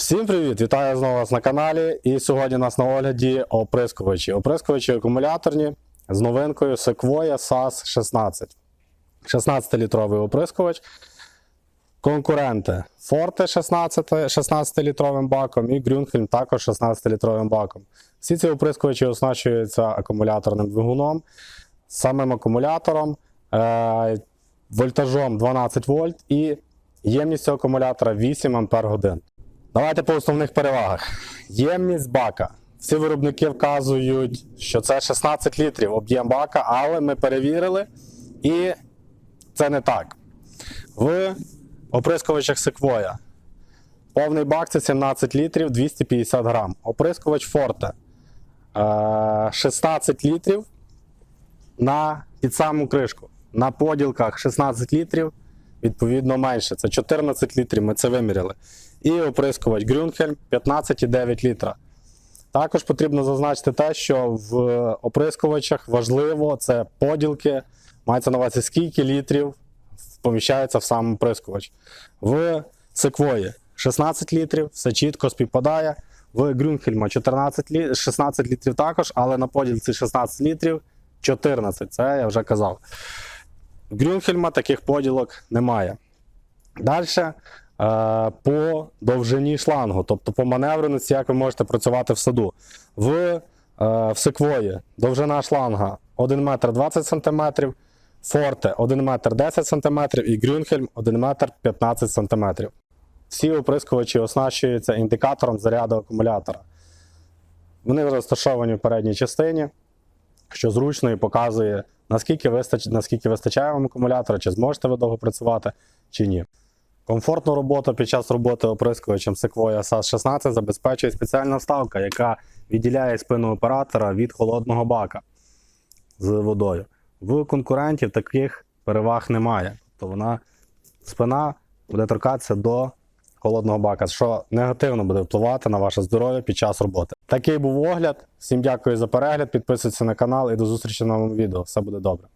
Всім привіт! Вітаю знову вас на каналі. І сьогодні у нас на огляді оприскувачі. Оприскувачі акумуляторні з новинкою Sequoia SAS 16. 16-літровий оприскувач. Конкуренти Forte 16, 16-літровим баком і Grünhelm також 16-літровим баком. Всі ці оприскувачі оснащуються акумуляторним двигуном, самим акумулятором, е- вольтажом 12 вольт і ємністю акумулятора 8 Ампер годин. Давайте по основних перевагах. Ємність бака. Всі виробники вказують, що це 16 літрів об'єм бака, але ми перевірили, і це не так. В оприскувачах Sequoia повний бак це 17 літрів 250 грам. Оприскувач Forte е, 16 літрів на під саму кришку. На поділках 16 літрів, відповідно менше. Це 14 літрів, ми це виміряли. І оприскувач Grünhelm 15,9 літра. Також потрібно зазначити те, що в оприскувачах важливо це поділки, мається на увазі скільки літрів поміщається в сам оприскувач. В Sequoia 16 літрів, все чітко співпадає. В Grünhelm 14 лі... 16 літрів також, але на поділці 16 літрів 14. Це я вже казав. В Grünhelm таких поділок немає. Далі по довжині шлангу, тобто по маневреності, як ви можете працювати в саду. В, е, в секвої довжина шланга 1 метр 20 см, Форте 1 метр 10 см і Грюнхельм 1 метр 15 см. Всі оприскувачі оснащуються індикатором заряду акумулятора. Вони розташовані в передній частині, що зручно і показує, наскільки, вистач... наскільки вистачає вам акумулятора, чи зможете ви довго працювати, чи ні. Комфортну роботу під час роботи оприскувачем Sequoia SAS 16 забезпечує спеціальна вставка, яка відділяє спину оператора від холодного бака з водою. В конкурентів таких переваг немає. Тобто вона спина буде торкатися до холодного бака, що негативно буде впливати на ваше здоров'я під час роботи. Такий був огляд. Всім дякую за перегляд. Підписуйтесь на канал і до зустрічі в новому відео. Все буде добре.